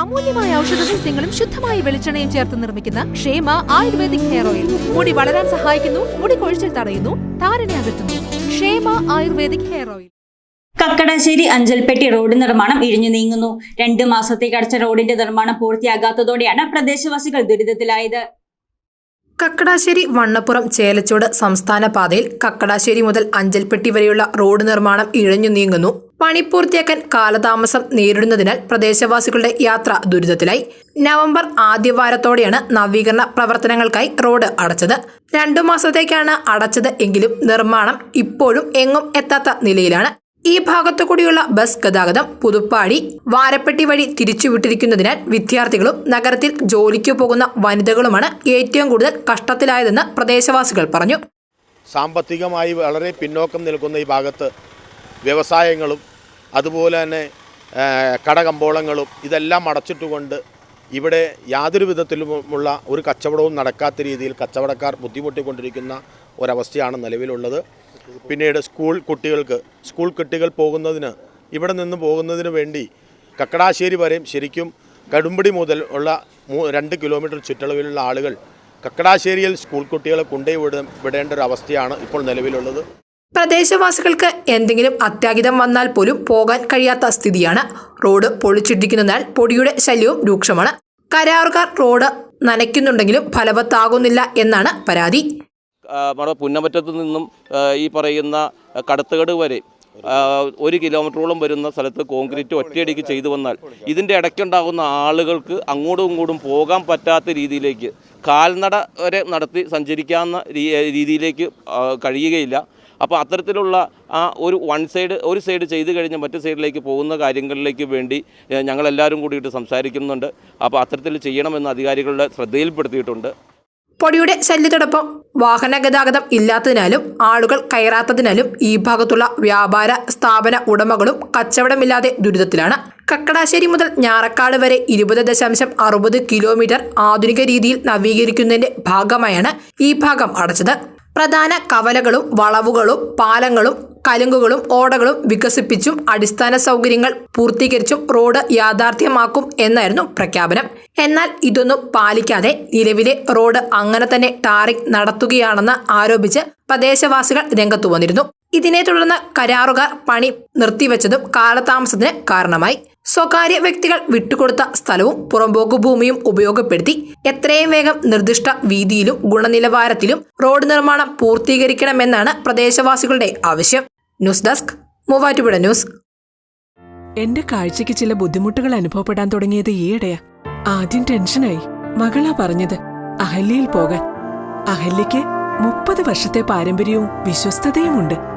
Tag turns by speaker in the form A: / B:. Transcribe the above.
A: അമൂല്യമായ ഔഷധ സസ്യങ്ങളും ശുദ്ധമായ വെളിച്ചെണ്ണയും ചേർത്ത് നിർമ്മിക്കുന്ന ക്ഷേമ ആയുർവേദിക് ഹെയർ ഓയിൽ. മുടി വളരാൻ സഹായിക്കുന്നു മുടി കൊഴിച്ചിൽ തടയുന്നു താരനെ അകറ്റുന്നു. Kshema ayurvedic hair oil.
B: Kakkadassery Anchalpetty road നിർമ്മാണം ഇഴിഞ്ഞു നീങ്ങുന്നു. രണ്ട് മാസത്തേക്ക് അടച്ച റോഡിന്റെ നിർമ്മാണം പൂർത്തിയാകാത്തതോടെയാണ് പ്രദേശവാസികൾ ദുരിതത്തിലായത്.
C: കക്കടാശ്ശേരി വണ്ണപ്പുറം ചേലച്ചോട് സംസ്ഥാന പാതയിൽ കക്കടാശ്ശേരി മുതൽ അഞ്ചൽപ്പെട്ടി വരെയുള്ള റോഡ് നിർമ്മാണം ഇഴഞ്ഞു നീങ്ങുന്നു. പണി പൂർത്തിയാക്കാൻ കാലതാമസം നേരിടുന്നതിനാൽ പ്രദേശവാസികളുടെ യാത്ര ദുരിതത്തിലായി. നവംബർ ആദ്യവാരത്തോടെയാണ് നവീകരണ പ്രവർത്തനങ്ങൾക്കായി റോഡ് അടച്ചത്. രണ്ടു മാസത്തേക്കാണ് അടച്ചത് എങ്കിലും നിർമ്മാണം ഇപ്പോഴും എങ്ങും എത്താത്ത നിലയിലാണ്. ഈ ഭാഗത്തു കൂടിയുള്ള ബസ് ഗതാഗതം പുതുപ്പാടി വാരപ്പെട്ടി വഴി തിരിച്ചുവിട്ടിരിക്കുന്നതിനാൽ വിദ്യാർത്ഥികളും നഗരത്തിൽ ജോലിക്ക് പോകുന്ന വനിതകളുമാണ് ഏറ്റവും കൂടുതൽ കഷ്ടത്തിലായതെന്ന് പ്രദേശവാസികൾ പറഞ്ഞു.
D: സാമ്പത്തികമായി വളരെ പിന്നോക്കം നിൽക്കുന്ന ഈ ഭാഗത്ത് വ്യവസായങ്ങളും അതുപോലെ തന്നെ കടകമ്പോളങ്ങളും ഇതെല്ലാം അടച്ചിട്ടുകൊണ്ട് ഇവിടെ യാതൊരു വിധത്തിലുമുള്ള ഒരു കച്ചവടവും നടക്കാത്ത രീതിയിൽ കച്ചവടക്കാർ ബുദ്ധിമുട്ടിക്കൊണ്ടിരിക്കുന്ന ഒരവസ്ഥയാണ് നിലവിലുള്ളത്. പിന്നീട് സ്കൂൾ കുട്ടികൾക്ക് സ്കൂൾ കുട്ടികൾ പോകുന്നതിന് ഇവിടെ നിന്ന് പോകുന്നതിന് വേണ്ടി കക്കടാശ്ശേരി വരെയും ശരിക്കും കടുമ്പടി മുതൽ ഉള്ള രണ്ട് കിലോമീറ്റർ ചുറ്റളവിലുള്ള ആളുകൾ കക്കടാശ്ശേരിയിൽ സ്കൂൾ കുട്ടികളെ കൊണ്ടുപോയി വിട വിടേണ്ട ഒരു അവസ്ഥയാണ് ഇപ്പോൾ നിലവിലുള്ളത്.
C: പ്രദേശവാസികൾക്ക് എന്തെങ്കിലും അത്യാഹിതം വന്നാൽ പോലും പോകാൻ കഴിയാത്ത സ്ഥിതിയാണ്. റോഡ് പൊളിച്ചിട്ടിരിക്കുന്നതിനാൽ പൊടിയുടെ ശല്യവും രൂക്ഷമാണ്. കരാറുകാർ റോഡ് നനയ്ക്കുന്നുണ്ടെങ്കിലും ഫലവത്താകുന്നില്ല എന്നാണ് പരാതി.
E: നമ്മുടെ പുന്നമറ്റത്ത് നിന്നും ഈ പറയുന്ന കടത്തുകട് വരെ ഒരു കിലോമീറ്ററോളം വരുന്ന സ്ഥലത്ത് കോൺക്രീറ്റ് ഒറ്റയടിക്ക് ചെയ്തു വന്നാൽ ഇതിന്റെ ഇടയ്ക്കുണ്ടാകുന്ന ആളുകൾക്ക് അങ്ങോട്ടും ഇങ്ങോട്ടും പോകാൻ പറ്റാത്ത രീതിയിലേക്ക് കാൽനട വരെ നടത്തി സഞ്ചരിക്കാവുന്ന രീതിയിലേക്ക് കഴിയുകയില്ല. അപ്പോൾ അത്തരത്തിലുള്ള ആ ഒരു വൺ സൈഡ് ഒരു സൈഡ് ചെയ്ത് കഴിഞ്ഞ് മറ്റു സൈഡിലേക്ക് പോകുന്ന കാര്യങ്ങളിലേക്ക് വേണ്ടി ഞങ്ങളെല്ലാവരും കൂടിയിട്ട് സംസാരിക്കുന്നുണ്ട്. അപ്പോൾ അത്തരത്തിൽ ചെയ്യണമെന്ന് അധികാരികളുടെ ശ്രദ്ധയിൽപ്പെടുത്തിയിട്ടുണ്ട്.
C: പൊടിയുടെ ശല്യത്തോടൊപ്പം വാഹന ഗതാഗതം ഇല്ലാത്തതിനാലും ആളുകൾ കയറാത്തതിനാലും ഈ ഭാഗത്തുള്ള വ്യാപാര സ്ഥാപന ഉടമകളും കച്ചവടമില്ലാതെ ദുരിതത്തിലാണ്. കക്കടാശ്ശേരി മുതൽ ഞാറക്കാട് വരെ ഇരുപത് ദശാംശം അറുപത് കിലോമീറ്റർ ആധുനിക രീതിയിൽ നവീകരിക്കുന്നതിന്റെ ഭാഗമായാണ് ഈ ഭാഗം അടച്ചത്. പ്രധാന കവലകളും വളവുകളും പാലങ്ങളും കലുങ്കുകളും ഓടകളും വികസിപ്പിച്ചും അടിസ്ഥാന സൗകര്യങ്ങൾ പൂർത്തീകരിച്ചും റോഡ് യാഥാർത്ഥ്യമാക്കും എന്നായിരുന്നു പ്രഖ്യാപനം. എന്നാൽ ഇതൊന്നും പാലിക്കാതെ നിലവിലെ റോഡ് അങ്ങനെ തന്നെ ടാറിംഗ് നടത്തുകയാണെന്ന് ആരോപിച്ച് പ്രദേശവാസികൾ രംഗത്തു വന്നിരുന്നു. ഇതിനെ തുടർന്ന് കരാറുകാർ പണി നിർത്തിവെച്ചതും കാലതാമസത്തിന് കാരണമായി. സ്വകാര്യ വ്യക്തികൾ വിട്ടുകൊടുത്ത സ്ഥലവും പുറമ്പോക്ക് ഭൂമിയും ഉപയോഗപ്പെടുത്തി എത്രയും വേഗം നിർദ്ദിഷ്ട വീതിയിലും ഗുണനിലവാരത്തിലും റോഡ് നിർമ്മാണം പൂർത്തീകരിക്കണമെന്നാണ് പ്രദേശവാസികളുടെ ആവശ്യം. News desk Muvattupuzha news.
F: എന്റെ കാഴ്ചയ്ക്ക് ചില ബുദ്ധിമുട്ടുകൾ അനുഭവപ്പെടാൻ തുടങ്ങിയത് ഈയിടെയാ. ആദ്യം ടെൻഷനായി. മകളാ പറഞ്ഞത് അഹല്യയിൽ പോകാൻ. അഹല്യയ്ക്ക് മുപ്പത് വർഷത്തെ പാരമ്പര്യവും വിശ്വസ്തതയുമുണ്ട്.